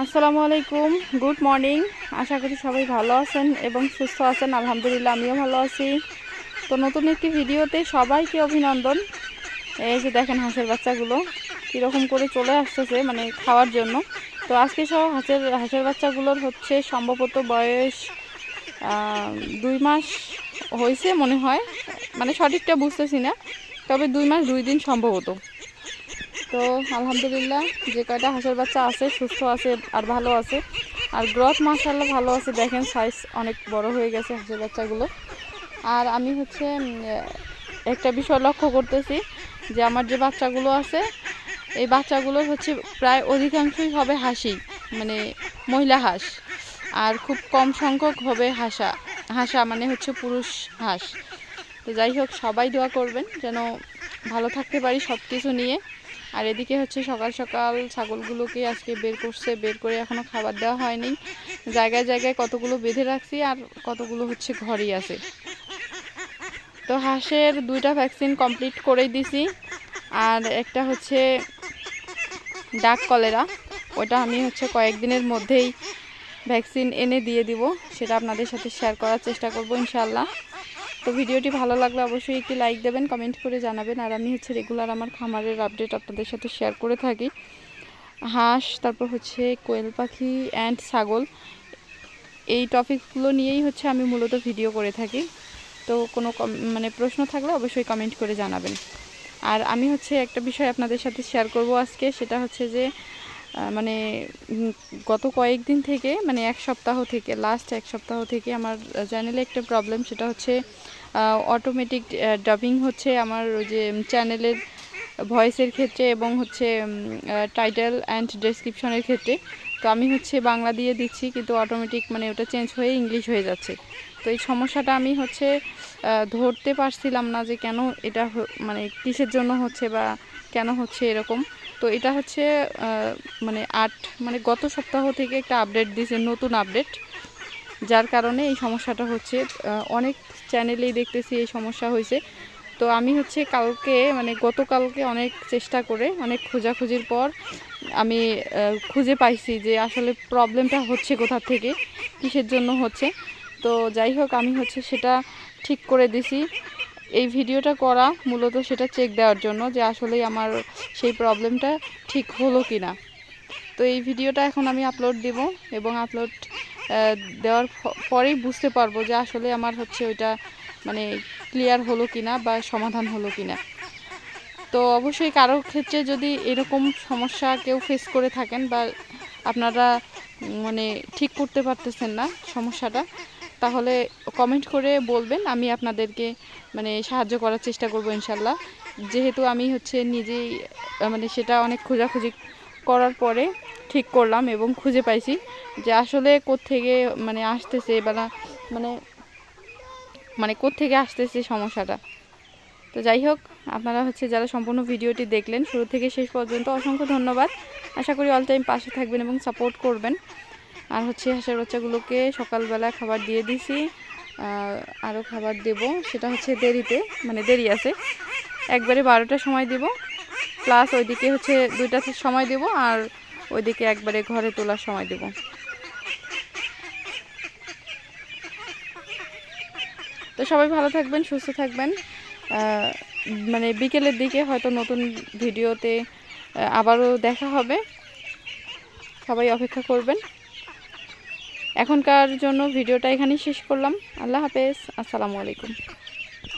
আসসালামু আলাইকুম, good morning. আশা করি সবাই ভালো আছেন এবং সুস্থ আছেন। আলহামদুলিল্লাহ, আমিও ভালো আছি। তো নতুন একটি ভিডিওতে সবাইকে অভিনন্দন। এই যে দেখেন হাঁসের বাচ্চাগুলো কীরকম করে চলে আসতেছে মানে খাওয়ার জন্য। তো আজকে সব হাঁসের হাঁসের বাচ্চাগুলোর হচ্ছে সম্ভবত বয়স দুই মাস হয়েছে মনে হয়। মানে সঠিকটা বুঝতেছি না। তবে দুই মাস দুই দিন সম্ভবত। তো আলহামদুলিল্লাহ, যে কয়টা হাঁসের বাচ্চা আছে, সুস্থ আছে আর ভালো আছে। আর গ্রথ মাশাল্লাহ ভালো আছে, দেখেন সাইজ অনেক বড় হয়ে গেছে হাঁসের বাচ্চাগুলো। আর আমি হচ্ছে একটা বিষয় লক্ষ্য করতেছি, যে আমার যে বাচ্চাগুলো আছে, এই বাচ্চাগুলো হচ্ছে প্রায় অধিকাংশই হবে হাসি মানে মহিলা হাঁস। আর খুব কম সংখ্যক হবে হাসা হাসা মানে হচ্ছে পুরুষ হাঁস। তো যাই হোক, সবাই দোয়া করবেন যেন ভালো থাকতে পারি সব কিছু নিয়ে। আর এদিকে হচ্ছে সকাল সকাল ছাগলগুলোকে আজকে বের করছে, বের করে এখনও খাবার দেওয়া হয়নি। জায়গায় জায়গায় কতগুলো বেঁধে রাখছি আর কতগুলো হচ্ছে ঘরেই আছে। তো হাঁসের দুইটা ভ্যাকসিন কমপ্লিট করেই দিছি। আর একটা হচ্ছে ডাক কলেরা, ওটা আমি হচ্ছে কয়েকদিনের মধ্যেই ভ্যাকসিন এনে দিয়ে দিব, সেটা আপনাদের সাথে শেয়ার করার চেষ্টা করব ইনশাল্লাহ তো ভিডিওটি ভালো লাগলে অবশ্যই একটি লাইক দেবেন কমেন্ট করে জানাবেন। আর আমি হচ্ছে রেগুলার আমার খামারের আপডেট আপনাদের সাথে শেয়ার করে থাকি। হাঁস, তারপর হচ্ছে কোয়েল পাখি অ্যান্ড ছাগল। এই টপিকগুলো নিয়েই হচ্ছে আমি মূলত ভিডিও করে থাকি। তো কোনো মানে প্রশ্ন থাকলে অবশ্যই কমেন্ট করে জানাবেন। আর আমি হচ্ছে একটা বিষয় আপনাদের সাথে শেয়ার করব আজকে, সেটা হচ্ছে যে মানে গত কয়েকদিন থেকে মানে এক সপ্তাহ থেকে লাস্ট এক সপ্তাহ থেকে আমার চ্যানেলে একটা প্রবলেম সেটা হচ্ছে অটোমেটিক ডাবিং হচ্ছে আমার ওই যে চ্যানেলের ভয়েসের ক্ষেত্রে এবং হচ্ছে টাইটেল অ্যান্ড ডেসক্রিপশনের ক্ষেত্রে। তো আমি হচ্ছে বাংলা দিয়ে দিচ্ছি, কিন্তু অটোমেটিক মানে ওটা চেঞ্জ হয়ে ইংলিশ হয়ে যাচ্ছে। তো এই সমস্যাটা আমি হচ্ছে ধরতে পারছিলাম না যে কেন এটা মানে কিসের জন্য হচ্ছে বা কেন হচ্ছে এরকম? তো এটা হচ্ছে মানে আট মানে গত সপ্তাহ থেকে একটা আপডেট দিয়েছে, নতুন আপডেট যার কারণে এই সমস্যাটা হচ্ছে অনেক চ্যানেলেই দেখতেছি এই সমস্যা হয়েছে। তো আমি হচ্ছে কালকে মানে গতকালকে অনেক চেষ্টা করে, অনেক খোঁজাখুঁজির পর আমি খুঁজে পাইছি যে আসলে প্রবলেমটা হচ্ছে কোথা থেকে, কিসের জন্য হচ্ছে। তো যাই হোক, আমি হচ্ছে সেটা ঠিক করে দিছি। এই ভিডিওটা করা মূলত সেটা চেক দেওয়ার জন্য যে আসলেই আমার সেই প্রবলেমটা ঠিক হলো কি না তো এই ভিডিওটা এখন আমি আপলোড দেব এবং আপলোড দেওয়ার পরেই বুঝতে পারব যে আসলে আমার হচ্ছে ওইটা মানে ক্লিয়ার হলো কি না বা সমাধান হলো কি না তো অবশ্যই কারোর ক্ষেত্রে যদি এরকম সমস্যা কেউ ফেস করে থাকেন বা আপনারা মানে ঠিক করতে পারতেছেন না সমস্যাটা তাহলে কমেন্ট করে বলবেন, আমি আপনাদেরকে মানে সাহায্য করার চেষ্টা করব ইনশাল্লাহ। যেহেতু আমি হচ্ছে নিজেই মানে সেটা অনেক খোঁজাখুঁজি করার পরে ঠিক করলাম এবং খুঁজে পাইছি যে আসলে কোত্থেকে মানে আসতেছে বা মানে মানে কোত্থেকে আসতেছে সমস্যাটা। তো যাই হোক, আপনারা হচ্ছে যারা সম্পূর্ণ ভিডিওটি দেখলেন, শুরু থেকে শেষ পর্যন্ত অসংখ্য ধন্যবাদ। আশা করি অল টাইম পাশে থাকবেন এবং সাপোর্ট করবেন। আর হচ্ছে হাঁসের বাচ্চাগুলোকে সকালবেলা খাবার দিয়ে দিছি আরও খাবার দেব, সেটা হচ্ছে দেরিতে মানে দেরি আছে। একবারে বারোটার সময় দেব, প্লাস ওইদিকে হচ্ছে দুইটার সময় দেব আর ওইদিকে একবারে ঘরে তোলার সময় দেব। তো সবাই ভালো থাকবেন, সুস্থ থাকবেন। মানে বিকেলের দিকে হয়তো নতুন ভিডিওতে আবারও দেখা হবে। সবাই অপেক্ষা করবেন। এখনকার জন্য ভিডিওটা এখানেই শেষ করলাম। আল্লাহ হাফেজ। আসসালামু আলাইকুম।